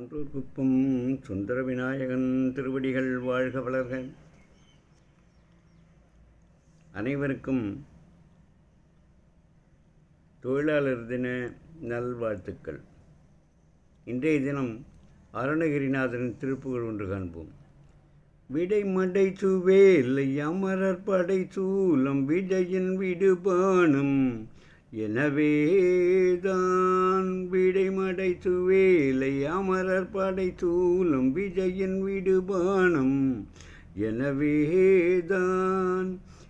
சான்றூர் குப்பம் சுந்தர விநாயகன் திருவடிகள் வாழ்க வளர்க. அனைவருக்கும் தொழிலாளர் தின நல்வாழ்த்துக்கள். இன்றைய தினம் அருணகிரிநாதரின் திருப்புகள் ஒன்று காண்போம். விடை மடை சுவேலை அமரர் படை சூலம் விடையின் விடுபானம் எனவேதான் விடைமடைத்து வேலை அமரர் படை சூலம் விஜயன் விடுபானம். எனவேதான்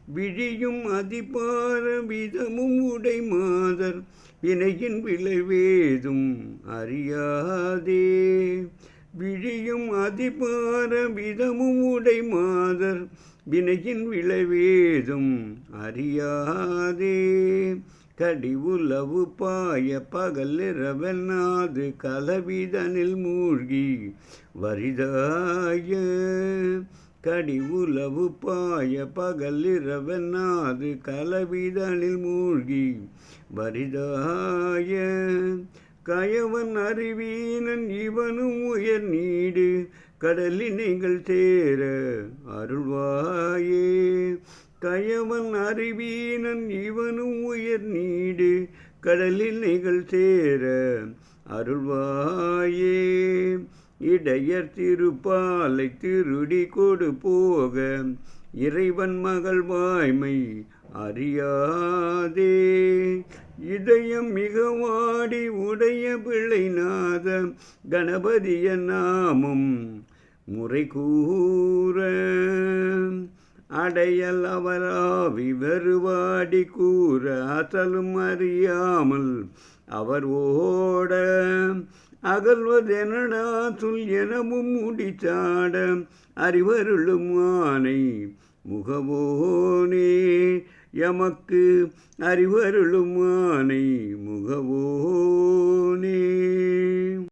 விழியும் அதிபார விதமும் உடை மாதர் வினையின் விளைவேதும் அறியாதே. விழியும் அதிபார விதமும் உடை மாதர் வினையின் விளைவேதும் அறியாதே. கடிவுலவு பாய பகல் இரவென்னாது கலவிதனில் மூழ்கி வரிதாய. கடிவுலவு பாய பகல் இரவென்னாது கலவிதனில் மூழ்கி வரிதாய. கயவன் அறிவீனன் இவனும் உயர் நீடு கடலினைகள் நீங்கள் சேர அருள்வாயே. கயவன் அறிவீனன் இவனும் உயர் நீடு. கடலில் நிகழ் சேர அருள்வாயே. இடையர் திருப்பாலை திருடி கொடு போக. இறைவன் மகள் வாய்மை அறியாதே. இதயம் மிக வாடி உடைய பிள்ளை நாத கணபதிய நாமம் முறை கூற. அடையல் அவராவி வருவாடி கூற அசலும் அறியாமல் அவர் ஓட அகல்வதெனடா சொல் எனவும் முடிச்சாட அறிவருளும் ஆனை முகவோனே எமக்கு அறிவருளும் ஆனை முகவோனே.